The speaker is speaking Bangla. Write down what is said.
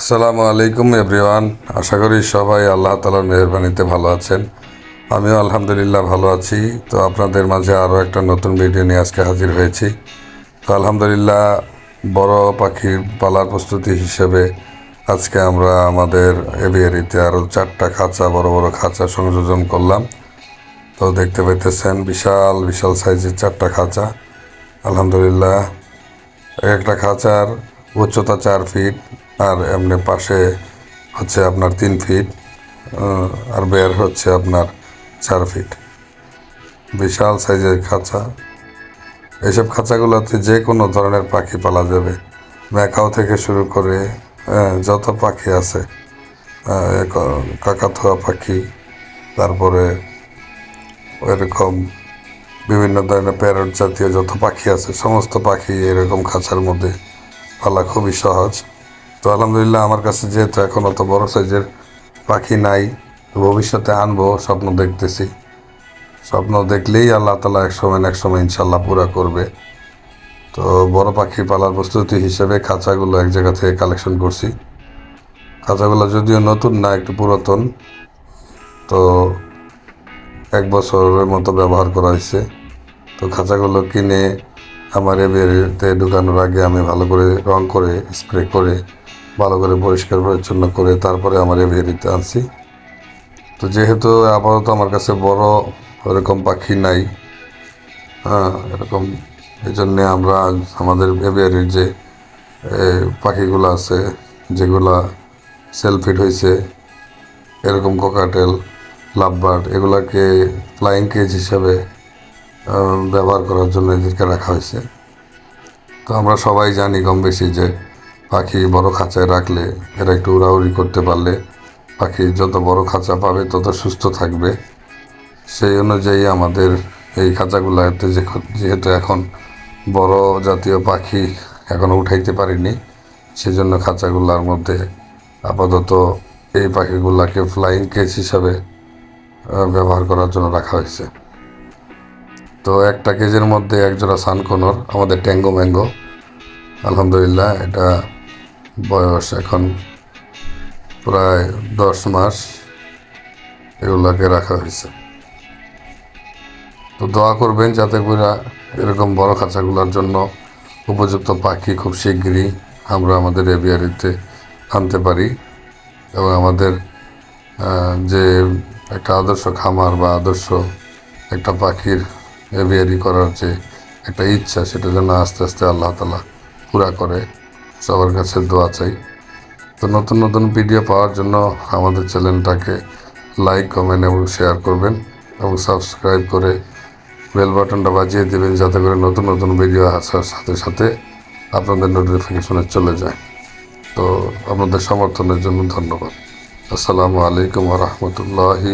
আসসালামু আলাইকুম, এভরিওয়ান। আশা করি সবাই আল্লাহ তালার মেহরবানিতে ভালো আছেন। আমিও আলহামদুলিল্লাহ ভালো আছি। তো আপনাদের মাঝে আরও একটা নতুন ভিডিও নিয়ে আজকে হাজির হয়েছি। তো আলহামদুলিল্লাহ, বড় পাখির পালার প্রস্তুতি হিসেবে আজকে আমরা আমাদের এভিয়ারিতে আরও চারটা খাঁচা, বড় বড় খাঁচা সংযোজন করলাম। তো দেখতে পাইতেছেন, বিশাল বিশাল সাইজের চারটা খাঁচা। আলহামদুলিল্লাহ একটা খাঁচার উচ্চতা চার ফিট আর এমনি পাশে হচ্ছে আপনার তিন ফিট আর বের হচ্ছে আপনার চার ফিট বিশাল সাইজের খাঁচা। এইসব খাঁচাগুলোতে যে কোনো ধরনের পাখি পালা যাবে। ম্যাকাও থেকে শুরু করে যত পাখি আছে কাকাতুয়া পাখি, তারপরে এরকম বিভিন্ন ধরনের প্যারট জাতীয় যত পাখি আছে, সমস্ত পাখি এরকম খাঁচার মধ্যে পালা খুবই সহজ। তো আলহামদুলিল্লাহ আমার কাছে যেহেতু এখন অত বড় সাইজের পাখি নাই ভবিষ্যতে আনব, স্বপ্ন দেখতেছি। স্বপ্ন দেখলেই আল্লাহ তালা এক সময় এক সময় ইনশাল্লাহ পুরা করবে। তো বড় পাখি পালার প্রস্তুতি হিসেবে খাঁচাগুলো এক জায়গা থেকে কালেকশন করছি। খাঁচাগুলো যদিও নতুন না, একটু পুরাতন, তো এক বছরের মতো ব্যবহার করা হয়েছে। তো খাঁচাগুলো কিনে আমার এবিআরিতে ঢুকানোর আগে আমি ভালো করে রং করে, স্প্রে করে ভালো করে পরিষ্কার পরিচ্ছন্ন করে তারপরে আমার এবিআরিতে আনছি। তো যেহেতু আপাতত আমার কাছে বড় ওরকম পাখি নাই হ্যাঁ এরকম এই জন্যে আমরা আমাদের এবিআরির যে পাখিগুলো আছে, যেগুলা সেলফিট হয়েছে এরকম কোকাটেল, লাভবার্ড, এগুলাকে ফ্লাইং কেজ হিসাবে ব্যবহার করার জন্য এদেরকে রাখা হয়েছে তো আমরা সবাই জানি কম বেশি যে পাখি বড় খাঁচায় রাখলে এরা একটু উড়াউড়ি করতে পারলে পাখি যত বড় খাঁচা পাবে, তত সুস্থ থাকবে। সেই অনুযায়ী আমাদের এই খাঁচাগুলোতে যেহেতু এখন বড় জাতীয় পাখি এখনও উঠাইতে পারিনি, সেজন্য খাঁচাগুলোর মধ্যে আপাতত এই পাখিগুলোকে ফ্লাইং কেজ হিসাবে ব্যবহার করার জন্য রাখা হয়েছে। তো একটা কেজের মধ্যে একজোড়া সানকোনর আমাদের ট্যাঙ্গো ম্যাঙ্গো। আলহামদুলিল্লাহ, এটা বয়স এখন প্রায় দশ মাস এগুলাকে রাখা হয়েছে। তো দোয়া করবেন যাতে করে এরকম বড় খাঁচাগুলোর জন্য উপযুক্ত পাখি খুব শীঘ্রই আমরা আমাদের এভিয়ারিতে আনতে পারি এবং আমাদের যে একটা আদর্শ খামার বা আদর্শ একটা পাখির এভিয়ারি করার যে একটা ইচ্ছা সেটা যেন আস্তে আস্তে আল্লাহ তালা পুরা করে। সবার কাছে দোয়া চাই। তো নতুন নতুন ভিডিও পাওয়ার জন্য আমাদের চ্যানেলটাকে লাইক কমেন্ট এবং শেয়ার করবেন এবং সাবস্ক্রাইব করে বেল বাটনটা বাজিয়ে দেবেন যাতে করে নতুন নতুন ভিডিও আসার সাথে সাথে আপনাদের নোটিফিকেশনে চলে যায়। তো আপনাদের সমর্থনের জন্য ধন্যবাদ। আসসালামু আলাইকুম রহমতুল্লাহি